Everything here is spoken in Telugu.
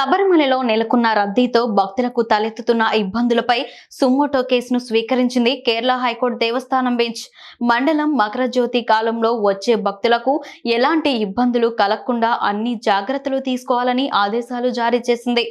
శబరిమలలో నెలకొన్న రద్దీతో భక్తులకు తలెత్తుతున్న ఇబ్బందులపై సుమోటో కేసును స్వీకరించింది కేరళ హైకోర్టు దేవస్థానం బెంచ్. మండలం మకర జ్యోతి కాలంలో వచ్చే భక్తులకు ఎలాంటి ఇబ్బందులు కలగకుండా అన్ని జాగ్రత్తలు తీసుకోవాలని ఆదేశాలు జారీ చేసింది.